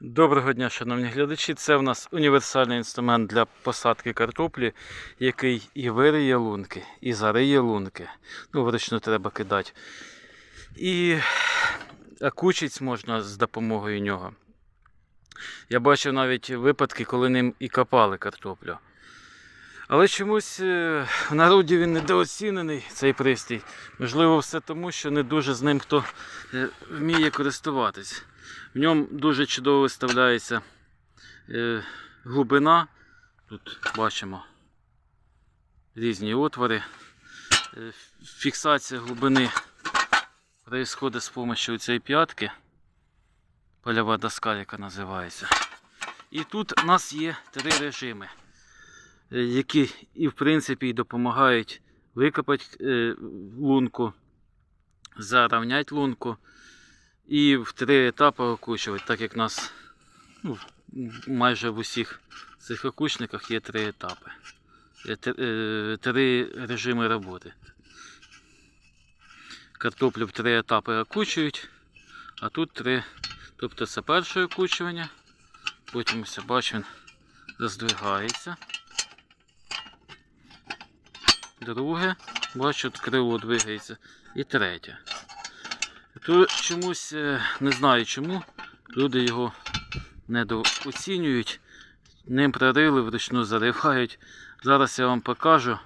Доброго дня, шановні глядачі. Це в нас універсальний інструмент для посадки картоплі, який і вириє лунки, і зариє лунки. Ну, вручну треба кидати. І окучить можна з допомогою нього. Я бачив навіть випадки, коли ним і копали картоплю. Але чомусь е, в народі він недооцінений, цей пристрій. Можливо, все тому, що не дуже з ним хто е, вміє користуватись. В ньому дуже чудово виставляється е, глибина. Тут бачимо різні отвори. Е, фіксація глибини відбувається з допомогою цієї п'ятки. Польова доска, яка називається. І тут у нас є три режими, е, які і в принципі допомагають викопати лунку, зарівняти лунку і в три етапи окучувати, так як у нас ну, майже в усіх цих окучниках є три етапи. Е, е, Три режими роботи. Картоплю в три етапи окучують, а тут три. Тобто це перше окучування, потім ось бачимо, роздвигається. Друге, бачу, от крило двигається. І третє. Тут чомусь, е, не знаю чому, люди його недооцінюють, ним прорили, вручну заривають. Зараз я вам покажу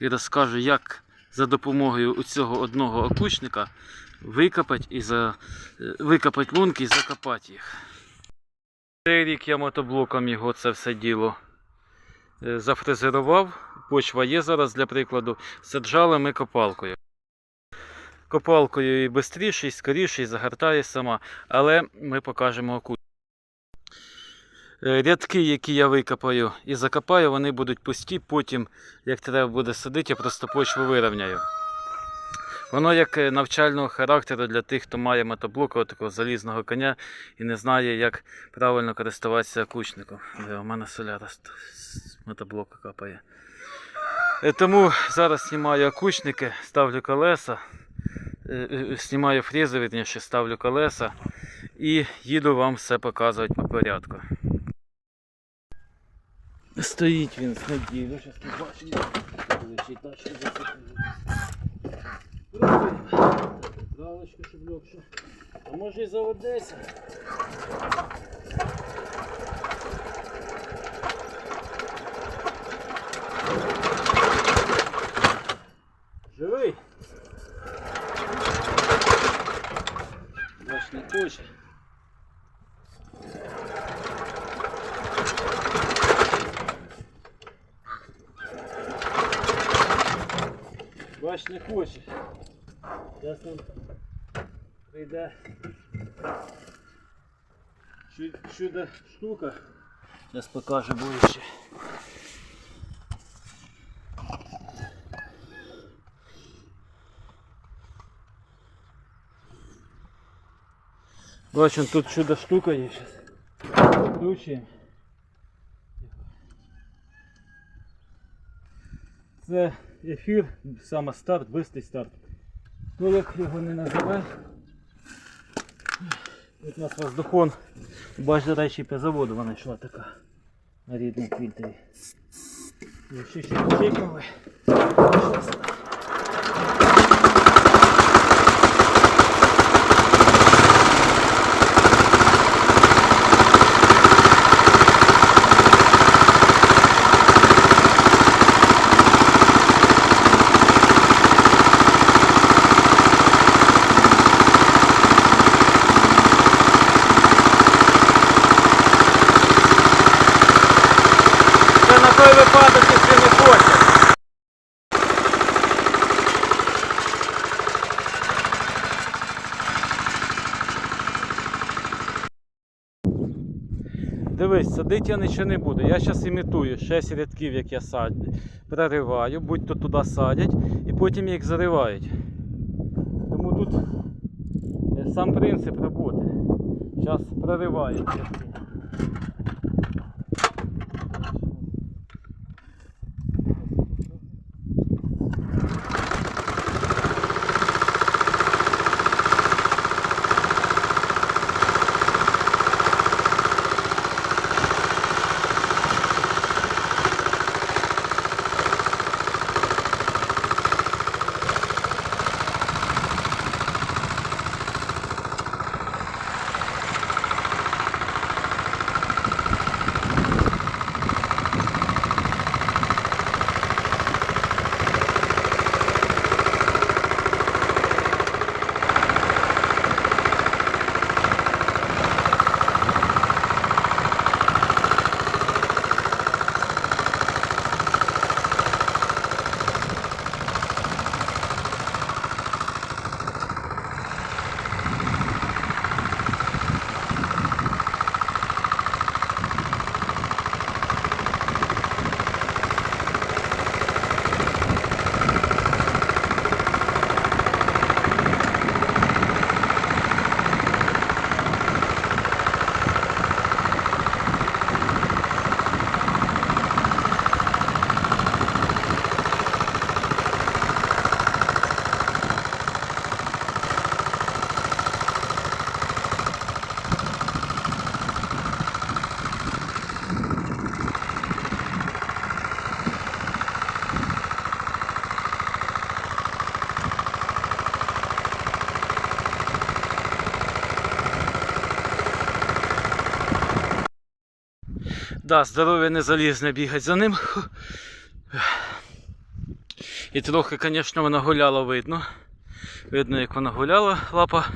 і розкажу, як за допомогою цього одного окучника викопати і за, е, викопати лунки і закопати їх. Цей рік я мотоблоком його це все діло е, зафрезерував. Почва є зараз для прикладу. Саджали ми копалкою. Копалкою і швидше, і скоріше, і загортає сама. Але ми покажемо оку. Е, Рядки, які я викопаю і закопаю, вони будуть пусті. Потім, як треба буде садити, я просто почву вирівняю. Воно як е, навчального характеру для тих, хто має мотоблока, такого залізного коня і не знає, як правильно користуватися окучником. Де, У мене соляра з мотоблока капає. Е, Тому зараз знімаю окучники, ставлю колеса, е, е, знімаю фрези, вірніше, ставлю колеса і їду вам все показувати по порядку. Стоїть він з неділю, зараз тачка зацепила. Травочка, щоб легше. А може і заведеться. Живий? Не хоче. Бач, не хоче. Зараз там прийде чу- чудо штука. Зараз покаже ближче. Бачимо, тут чудо штука є зараз. Включуємо. Це ефір, саме старт, бистрий старт. Ну як його не називай. От у нас воздухон. Бач, до речі, по заводу вона йшла така на рідному фільтрі. Якщо ще чекали. Той випадок, якщо не хоче. Дивись, садити я нічого не буду. Я зараз імітую 6 рядків, як я садю. Прориваю, будь-то туди садять і потім їх заривають. Тому тут е, сам принцип роботи. Зараз проривають рядки. Да, здоров'я не залізне бігать за ним. І трохи, звісно, вона гуляла видно. Видно, як вона гуляла лапа.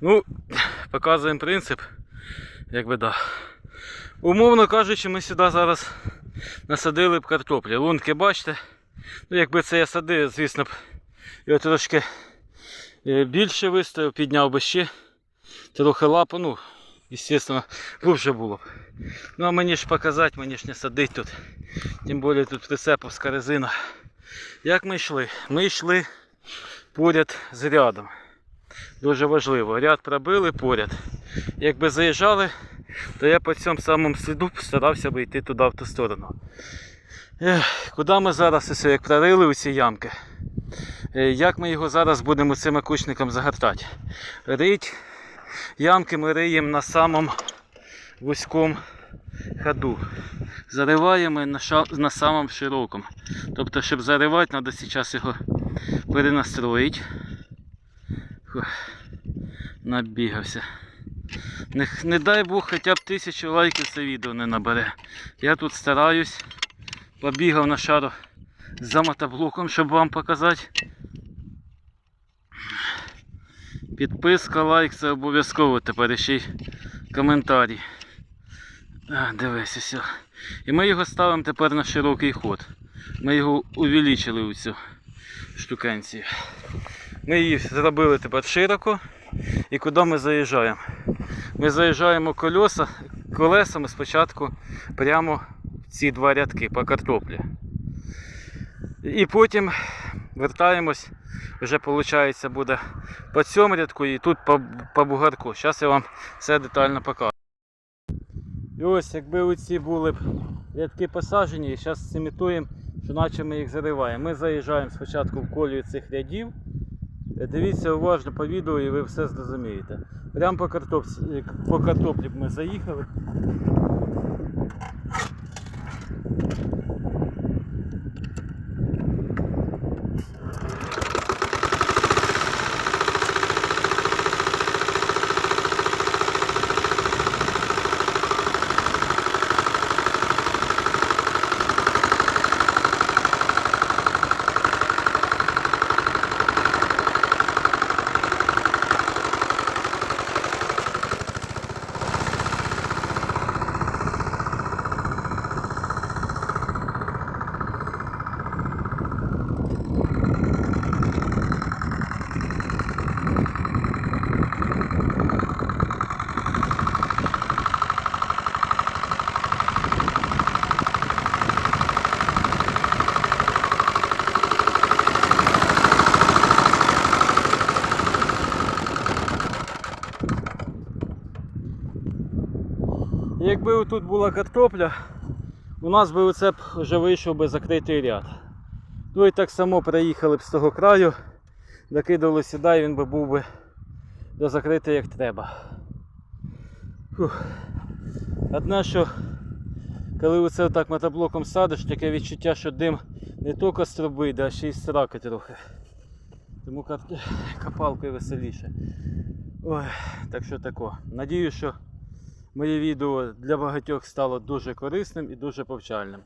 Ну, показуємо принцип. Якби да. Умовно кажучи, ми сюди зараз насадили б картоплі. Лунки бачите. Ну, якби це я садив, звісно б, його трошки е, більше виставив, підняв би ще трохи лапу, ну, звісно, глубже було б. Ну а мені ж показати, мені ж не садить тут. Тим більше тут прицеповська резина. Як ми йшли? Ми йшли поряд з рядом. Дуже важливо. Ряд пробили поряд. Якби заїжджали, то я по цьому самому сліду старався би йти туди в ту сторону. Ех, куди ми зараз ось як прорили у ці ямки? Е, Як ми його зараз будемо цим кучником загортати? Рить ямки ми риємо на самому вузькому ходу. Зариваємо на, ша... на самому широкому. Тобто, щоб заривати, треба зараз його перенастроїти. Фух, Набігався. Не, не дай Бог хоча б тисячу лайків це відео не набере. Я тут стараюсь. Побігав на шару за мотоблоком, щоб вам показати. Підписка, лайк це обов'язково тепер ще й коментарі. А, дивись ось. І ми його ставимо тепер на широкий ход. Ми його увеличили у цю штукенцію. Ми її зробили тепер широко. І куди ми заїжджаємо? Ми заїжджаємо колеса, колесами спочатку прямо в ці два рядки по картоплі. І потім вертаємось, вже виходить буде по цьому рядку і тут по, по бугарку. Зараз я вам все детально покажу. І ось якби оці були б рядки посаджені, зараз імітуємо, що наче ми їх зариваємо. Ми заїжджаємо спочатку в колію цих рядів. Дивіться уважно по відео і ви все зрозумієте. Прямо по картоплі, по картоплі ми заїхали. Якби тут була картопля, у нас би оце б вже вийшов би закритий ряд. Ну і так само приїхали б з того краю, докидали сюди і він би був би до закритий як треба. Фух. Одне, що коли оце так мотоблоком садиш, таке відчуття, що дим не тільки з труби йде, а ще й з сраки трохи. Тому кап- копалкою веселіше. Ой, так що тако. Надію, що моє відео для багатьох стало дуже корисним і дуже повчальним.